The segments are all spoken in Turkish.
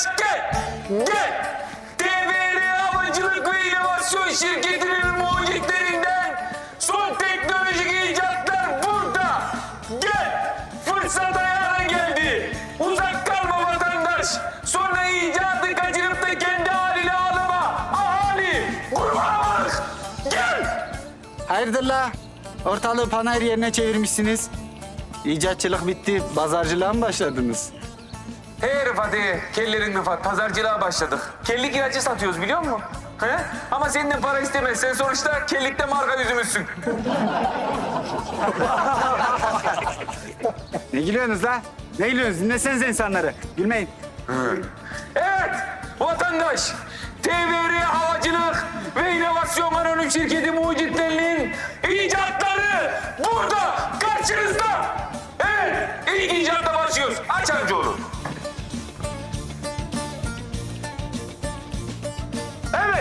vatandaş gel. Gel. TVR Havacılık ve İnovasyon Şirketi'nin mucitlerinden son teknolojik icatlar burada. Gel. Fırsat ayağına geldi. Uzak kalma vatandaş. Sonra icadı kaçırıp da kendi haline ağlama. Ahali. Kurbanlık. Gel. Hayırdır la? Ortalığı panayır yerine çevirmişsiniz. İcatçılık bitti, pazarcılığa mı başladınız? Hey Rıfat. Kellerin Rıfat. Pazarcılığa başladık. Kellik ilacı satıyoruz biliyor musun? He? Ama senden para istemez. Sen sonuçta kellikte marka yüzümüzsün. Ne gülüyorsunuz la? Ne gülüyorsunuz? Dinlesenize insanları. Gülmeyin. Evet, vatandaş. TVR Havacılık ve İnovasyon Anonim Şirketi mucitlerinin icatları burada, karşınızda. Evet, ilk icatla başlıyoruz. Aç amcaoğlu.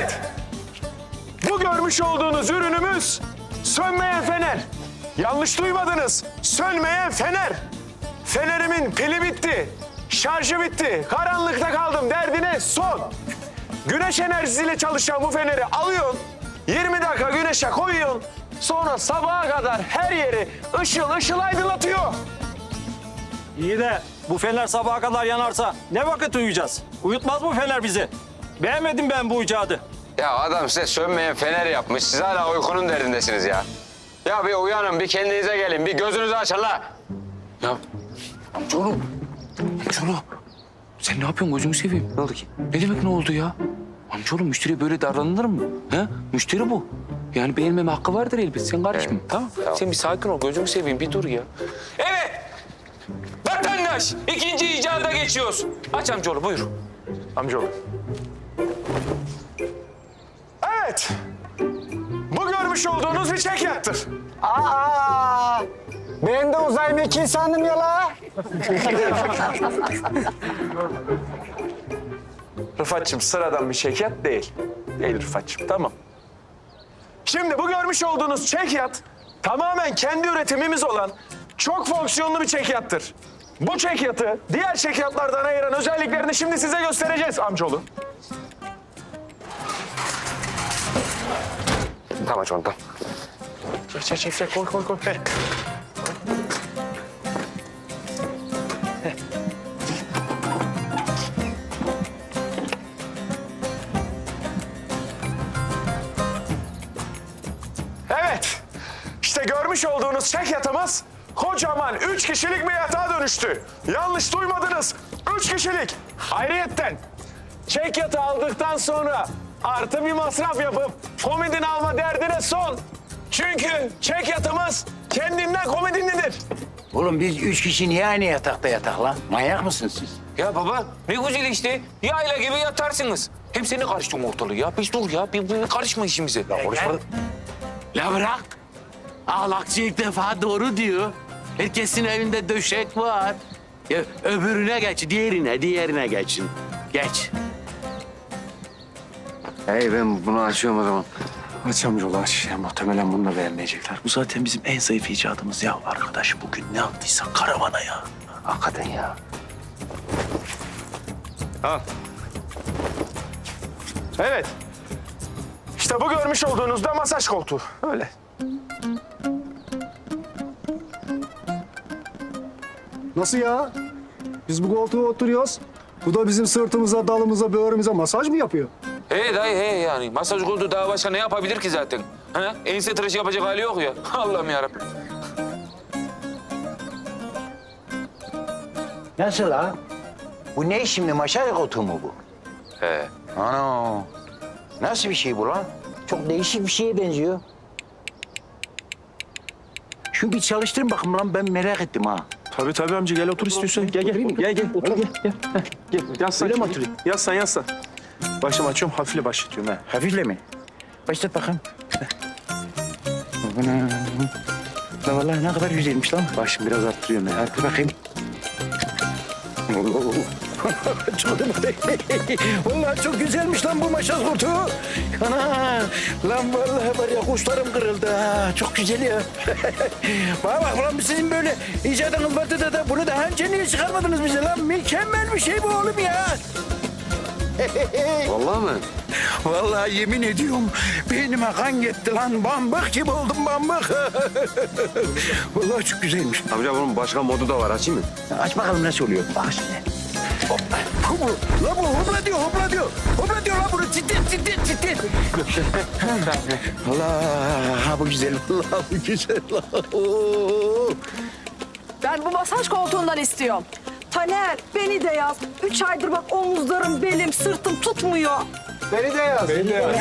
Evet. Bu görmüş olduğunuz ürünümüz sönmeyen fener. Yanlış duymadınız. Sönmeyen fener. Fenerimin pili bitti. Şarjı bitti. Karanlıkta kaldım derdine son. Güneş enerjisiyle çalışan bu feneri alıyorsun. 20 dakika güneşe koyuyorsun. Sonra sabaha kadar her yeri ışıl ışıl aydınlatıyor. İyi de bu fener sabaha kadar yanarsa ne vakit uyuyacağız? Uyutmaz bu fener bizi. Beğenmedim ben bu icadı. Ya adam size sönmeyen fener yapmış. Siz hala uykunun derdindesiniz ya. Ya bir uyanın, bir kendinize gelin, bir gözünüzü açın la. Ya amcaoğlu, amcaoğlu sen ne yapıyorsun gözünü seveyim. Ne oldu ki? Ne demek ne oldu ya? Amcaoğlu müşteriye böyle davranılır mı? He? Müşteri bu. Yani beğenmeme hakkı vardır elbet. Sen karışma. Tamam. Sen bir sakin ol. Gözünü seveyim. Bir dur ya. Evet, vatandaş. ikinci icada geçiyoruz. Aç amcaoğlu, buyur. Amcaoğlu. Görmüş olduğunuz bir çekyattır. Aa! Ben de uzay mekiği sandım ya la. Rıfat'cığım sıradan bir çekyat değil. Değil Rıfat'cığım tamam. Şimdi bu görmüş olduğunuz çekyat tamamen kendi üretimimiz olan çok fonksiyonlu bir çekyattır. Bu çekyatı diğer çekyatlardan ayıran özelliklerini şimdi size göstereceğiz amcaoğlu. Tamam canım, tamam. Çek çek çek koy koy koy. Heh. Heh. Evet. İşte görmüş olduğunuz çek yatağımız kocaman üç kişilik bir yatağa dönüştü. Yanlış duymadınız. Üç kişilik. Ayrıyetten çek yatağı aldıktan sonra artı bir masraf yapıp komodin alma derdine son. Çünkü çek yatağımız kendinden komodinlidir. Oğlum biz üç kişi niye aynı yatakta yatak lan? Manyak mısınız siz? Ya baba, ne güzel işte. Yayla gibi yatarsınız. Hem seni karıştırma ortalığı ya. Bir dur ya, bir, bir karışma işimize. Ya konuşma. La bırak. Ahlakçı ilk defa doğru diyor. Herkesin evinde döşek var. Ya öbürüne geç, diğerine, diğerine geçin. Geç. Hey ben bunu açıyorum o zaman. Aç amcaoğlu aç. Ya, muhtemelen bunu da beğenmeyecekler. Bu zaten bizim en zayıf icadımız ya. Arkadaş bugün ne aldıysa karavana ya. Hakikaten ya. Evet. İşte bu görmüş olduğunuz da masaj koltuğu. Öyle. Nasıl ya? Biz bu koltuğa oturuyoruz. Bu da bizim sırtımıza, dalımıza, böğrümüze masaj mı yapıyor? He dayı he yani. Masaj koltuğu daha başka ne yapabilir ki zaten? Ha? Ense tıraşı yapacak hali yok ya. Allah'ım yarabbim. Nasıl ha? Bu ne şimdi maşa koltuğu mu bu? He. Ana. Nasıl bir şey bu lan? Çok değişik bir şeye benziyor. Şu bir çalıştırın bakayım lan ben merak ettim ha. Tabii tabii amca gel otur istiyorsan. Gel gel. Gel gel otur gel. Gel. Heh, gel. Yaslan. Öyle mi oturayım? Yaslan yaslan. Başım açıyorum hafifle başlatıyorum ha. Hafifle mi? Başlat bakalım. Ana. La vallahi ne kadar güzelmiş lan. Başım biraz arttırıyorum ya. Hadi bakayım. çok, vallahi çok güzelmiş lan bu maşaz kurtu. Ana, lan vallahi var ya kuşlarım kırıldı ha. Çok güzel ya. Bana bak lan sizin böyle icadınız vardı da, da bunu daha önce niye çıkarmadınız bize lan? Mükemmel bir şey bu oğlum ya. Vallahi mi? Vallahi yemin ediyorum beynime kan gitti lan. Bambak gibi oldum bambak. Vallahi çok güzelmiş. Amca bunun başka modu da var açayım mı? Aç bakalım nasıl oluyor. Bak şimdi. Hopla. Bu? La bu hopla diyor, hopla diyor. Hopla diyor la bunu. Titit, titit, titit. Allah bu güzel. Allah bu güzel. Ben bu masaj koltuğundan istiyorum. Taner beni de yaz. Üç aydır bak omuzlarım, belim, sırtım tutmuyor. Beni de yaz. Beni de yaz.